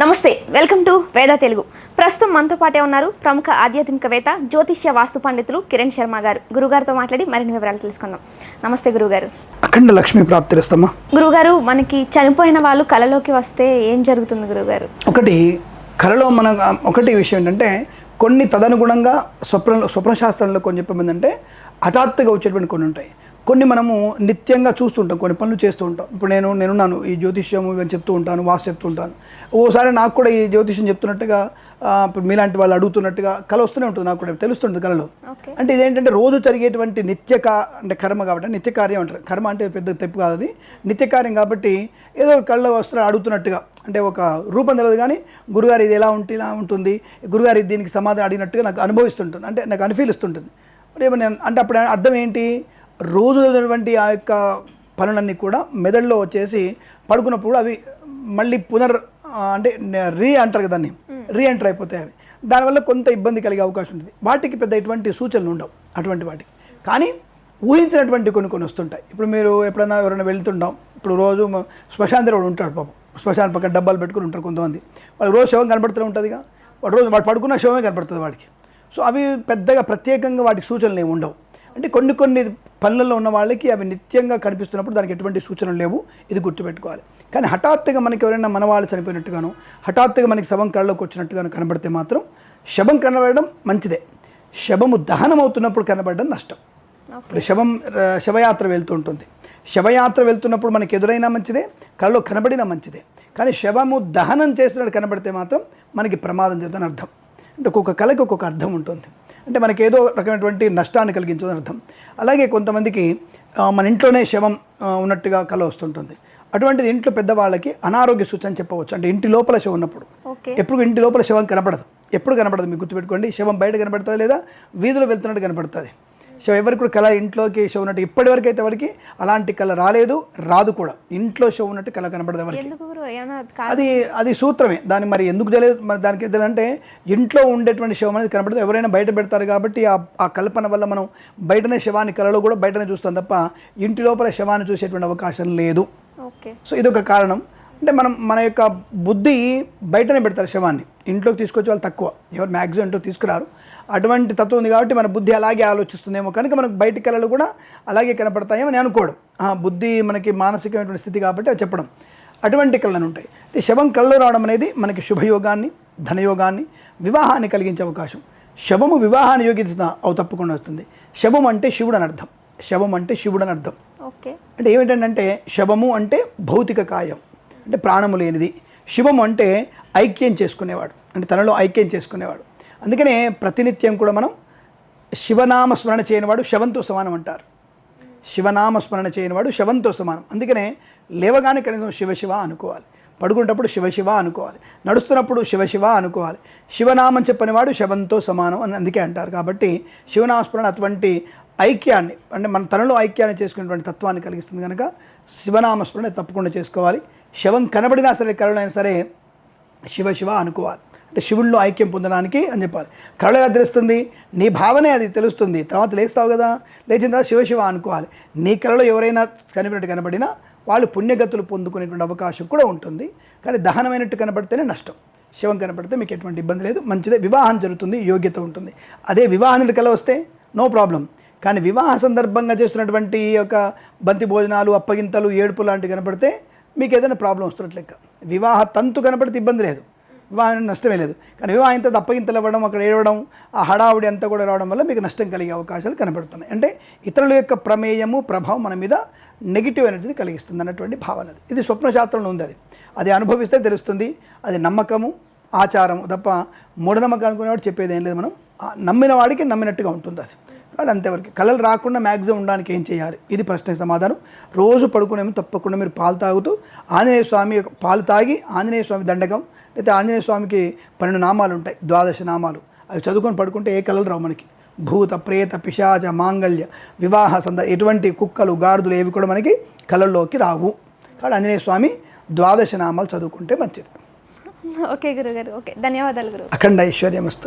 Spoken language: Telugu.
నమస్తే వెల్కమ్ టు వేద తెలుగు. ప్రస్తుతం మనతో పాటే ఉన్నారు ప్రముఖ ఆధ్యాత్మికవేత్త జ్యోతిష్య వాస్తు పండితులు కిరణ్ శర్మ గారు. గురుగారితో మాట్లాడి మరిన్ని వివరాలు తెలుసుకుందాం. నమస్తే గురుగారు. అఖండ లక్ష్మీ ప్రాప్తిరస్తమ్మా గురుగారు మనకి చనిపోయిన వాళ్ళు కళలోకి వస్తే ఏం జరుగుతుంది గురుగారు? ఒకటి కళలో మన ఒకటి విషయం ఏంటంటే కొన్ని తదనుగుణంగా స్వప్న స్వప్నశాస్త్రంలో కొన్ని చెప్పడం ఏంటంటే హఠాత్తుగా వచ్చేటువంటి కొన్ని ఉంటాయి. కొన్ని మనము నిత్యంగా చూస్తుంటాం కొన్ని పనులు చేస్తూ ఉంటాం. ఇప్పుడు నేను నేనున్నాను ఈ జ్యోతిష్యం ఇవన్నీ చెప్తూ ఉంటాను వాస్తు చెప్తూ ఉంటాను. ఓసారి నాకు కూడా ఈ జ్యోతిష్యం చెప్తున్నట్టుగా ఇప్పుడు మీలాంటి వాళ్ళు అడుగుతున్నట్టుగా కళ వస్తూనే ఉంటుంది నాకు కూడా తెలుస్తుంది కళలో. అంటే ఇదేంటంటే రోజు జరిగేటువంటి నిత్య కా అంటే కర్మ కాబట్టి నిత్య కార్యం అంటారు. కర్మ అంటే పెద్ద తెప్పు కాదు అది. నిత్య కార్యం కాబట్టి ఏదో కళ్ళ వస్త్రం అడుగుతున్నట్టుగా అంటే ఒక రూపం తెలియదు కానీ గురుగారు ఇది ఎలా ఉంటే ఇలా ఉంటుంది గురుగారు దీనికి సమాధానం అడిగినట్టుగా నాకు అనుభవిస్తుంటుంది అంటే నాకు అనిఫీలిస్తుంటుంది మరి ఏమన్నా అంటే అప్పుడు అర్థం ఏంటి? రోజు చదివినటువంటి ఆ యొక్క పనులన్నీ కూడా మెదడులో వచ్చేసి పడుకున్నప్పుడు అవి మళ్ళీ పునర్ అంటే రీ అంటారు కదా దాన్ని రీ ఎంటర్ అయిపోతాయి అవి. దానివల్ల కొంత ఇబ్బంది కలిగే అవకాశం ఉంటుంది. వాటికి పెద్ద ఎటువంటి సూచనలు ఉండవు అటువంటి వాటికి. కానీ ఊహించినటువంటి కొన్ని కొన్ని వస్తుంటాయి. ఇప్పుడు మీరు ఎప్పుడైనా ఎవరైనా వెళ్తుంటాం. ఇప్పుడు రోజు శ్మశాన దేవుడు ఉంటాడు పాపం. శ్మశాన పక్కన డబ్బాలు పెట్టుకుని ఉంటారు కొంతమంది. వాళ్ళకి రోజు శవం కనబడుతూనే ఉంటుందిగా. వాడు రోజు వాడు పడుకున్న శవమే కనపడుతుంది వాడికి. సో అవి పెద్దగా ప్రత్యేకంగా వాటికి సూచనలు ఏమి ఉండవు. అంటే కొన్ని కొన్ని పనులలో ఉన్న వాళ్ళకి అవి నిత్యంగా కనిపిస్తున్నప్పుడు దానికి ఎటువంటి సూచనలు లేవు. ఇది గుర్తుపెట్టుకోవాలి. కానీ హఠాత్తుగా మనకి ఎవరైనా మన వాళ్ళు చనిపోయినట్టుగాను హఠాత్తుగా మనకి శవం కళ్ళలోకి వచ్చినట్టుగాను కనబడితే మాత్రం శవం కనబడడం మంచిదే. శవము దహనం అవుతున్నప్పుడు కనబడడం నష్టం. ఇప్పుడు శవం శవయాత్ర వెళ్తుంటుంది శవయాత్ర వెళ్తున్నప్పుడు మనకి ఎదురైనా మంచిదే కళ్ళలో కనబడినా మంచిదే. కానీ శవము దహనం చేస్తున్నట్టు కనబడితే మాత్రం మనకి ప్రమాదం జరుగుతుందని అర్థం. అంటే ఒక్కొక్క కళకి ఒక్కొక్క అర్థం ఉంటుంది. అంటే మనకి ఏదో రకమైనటువంటి నష్టాన్ని కలిగించదని అర్థం. అలాగే కొంతమందికి మన ఇంట్లోనే శవం ఉన్నట్టుగా కళ వస్తుంటుంది. అటువంటిది ఇంట్లో పెద్దవాళ్ళకి అనారోగ్య సూచన చెప్పవచ్చు. అంటే ఇంటి లోపల శవం ఉన్నప్పుడు. ఎప్పుడు ఇంటి లోపల శవం కనపడదు. ఎప్పుడు కనపడదు? మీకు గుర్తుపెట్టుకోండి. శవం బయట కనపడుతుంది లేదా? వీధిలో వెళ్తున్నట్టు కనపడుతుంది. శవం ఎవరికి కూడా కళ ఇంట్లోకి శవం ఉన్నట్టు ఇప్పటివరకు అయితే ఎవరికి అలాంటి కళ రాలేదు రాదు కూడా. ఇంట్లో శవం ఉన్నట్టు కళ కనపడదు ఎవరికి. అది అది సూత్రమే. దాన్ని మరి ఎందుకు తెలియదు? మరి దానికి అంటే ఇంట్లో ఉండేటువంటి శవం అనేది కనపడదు ఎవరైనా బయట పెడతారు కాబట్టి ఆ ఆ కల్పన వల్ల మనం బయటనే శవాన్ని కళలో కూడా బయటనే చూస్తాం తప్ప ఇంటి లోపల శవాన్ని చూసేటువంటి అవకాశం లేదు. ఓకే. సో ఇదొక కారణం. అంటే మనం మన యొక్క బుద్ధి బయటనే పెడతారు శవాన్ని. ఇంట్లోకి తీసుకొచ్చే వాళ్ళు తక్కువ. ఎవరు మ్యాక్సిమం ఇంట్లో తీసుకురారు. అటువంటి తత్వం ఉంది కాబట్టి మన బుద్ధి అలాగే ఆలోచిస్తుందేమో. కనుక మనకు బయటి కళలు కూడా అలాగే కనపడతాయేమో అని అనుకోవడం ఆ బుద్ధి మనకి మానసికమైనటువంటి స్థితి కాబట్టి అది చెప్పడం. అటువంటి కళలు ఉంటాయి. అయితే శవం కళ్ళు రావడం అనేది మనకి శుభయోగాన్ని ధనయోగాన్ని వివాహాన్ని కలిగించే అవకాశం. శవము వివాహాన్ని యోగించిన అవు తప్పకుండా వస్తుంది. శవం అంటే శివుడు అని అర్థం. శవం అంటే శివుడు అని అర్థం. ఓకే. అంటే ఏమిటంటే శవము అంటే భౌతిక కాయం. అంటే ప్రాణము లేనిది. శివము అంటే ఐక్యం చేసుకునేవాడు. అంటే తనలో ఐక్యం చేసుకునేవాడు. అందుకనే ప్రతినిత్యం కూడా మనం శివనామ స్మరణ చేయనివాడు శవంతో సమానం అంటారు. శివనామ స్మరణ చేయనివాడు శవంతో సమానం. అందుకనే లేవగానే కనీసం శివశివ అనుకోవాలి. పడుకునేటప్పుడు శివశివ అనుకోవాలి. నడుస్తున్నప్పుడు శివశివ అనుకోవాలి. శివనామం చెప్పనివాడు శవంతో సమానం అని అందుకే అంటారు. కాబట్టి శివనామస్మరణ అటువంటి ఐక్యాన్ని అంటే మన తనలో ఐక్యాన్ని చేసుకునేటువంటి తత్వాన్ని కలిగిస్తుంది కనుక శివనామస్మరణ తప్పకుండా చేసుకోవాలి. శవం కనబడినా సరే కరుణైనా సరే శివ శివ అనుకోవాలి. అంటే శివుల్లో ఐక్యం పొందడానికి అని చెప్పాలి. కళ ఎలా తెలుస్తుంది నీ భావనే అది తెలుస్తుంది. తర్వాత లేస్తావు కదా లేచిన తర్వాత శివ శివ అనుకోవాలి. నీ కళలో ఎవరైనా కనిపినట్టు కనబడినా వాళ్ళు పుణ్యగతులు పొందుకునేటువంటి అవకాశం కూడా ఉంటుంది. కానీ దహనమైనట్టు కనబడితేనే నష్టం. శివం కనపడితే మీకు ఎటువంటి ఇబ్బంది లేదు. మంచిదే. వివాహం జరుగుతుంది. యోగ్యత ఉంటుంది. అదే వివాహానికి కల వస్తే నో ప్రాబ్లం. కానీ వివాహ సందర్భంగా చేస్తున్నటువంటి యొక్క బంతి భోజనాలు అప్పగింతలు ఏడుపు లాంటివి కనపడితే మీకు ఏదైనా ప్రాబ్లం వస్తున్నట్లు లెక్క. వివాహ తంతు కనపడితే ఇబ్బంది లేదు. వివాహం నష్టమే లేదు. కానీ వివాహంతో ఇంత ఇవ్వడం అక్కడ ఏడవడం ఆ హడావుడి అంతా కూడా రావడం వల్ల మీకు నష్టం కలిగే అవకాశాలు కనబడుతున్నాయి. అంటే ఇతరుల యొక్క ప్రమేయము ప్రభావం మన మీద నెగిటివ్ ఎనర్జీని కలిగిస్తుంది అన్నటువంటి భావన అది. ఇది స్వప్నశాస్త్రంలో ఉంది అది. అది అనుభవిస్తే తెలుస్తుంది. అది నమ్మకము ఆచారము తప్ప మూఢనమ్మకం అనుకునేవాడు చెప్పేది ఏం లేదు మనం. నమ్మిన వాడికి నమ్మినట్టుగా ఉంటుంది అది. కాబట్టి అంతవరకు. కళలు రాకుండా మ్యాక్సిమం ఉండడానికి ఏం చేయాలి? ఇది ప్రశ్నకి సమాధానం. రోజు పడుకునేమో తప్పకుండా మీరు పాలు తాగుతూ ఆంజనేయ స్వామి పాలు తాగి ఆంజనేయ స్వామి దండకం లేకపోతే ఆంజనేయ స్వామికి పన్నెండు నామాలు ఉంటాయి ద్వాదశ నామాలు. అవి చదువుకొని పడుకుంటే ఏ కళలు రావు మనకి. భూత ప్రేత పిశాచ మాంగళ్య వివాహ సంద ఎటువంటి కుక్కలు గాడిదలు ఏవి కూడా మనకి కళల్లోకి రావు. కాబట్టి ఆంజనేయ స్వామి ద్వాదశ నామాలు చదువుకుంటే మంచిది. ఓకే గురుగారు ఓకే. ధన్యవాదాలు గురు అఖండ ఐశ్వర్యమస్తు.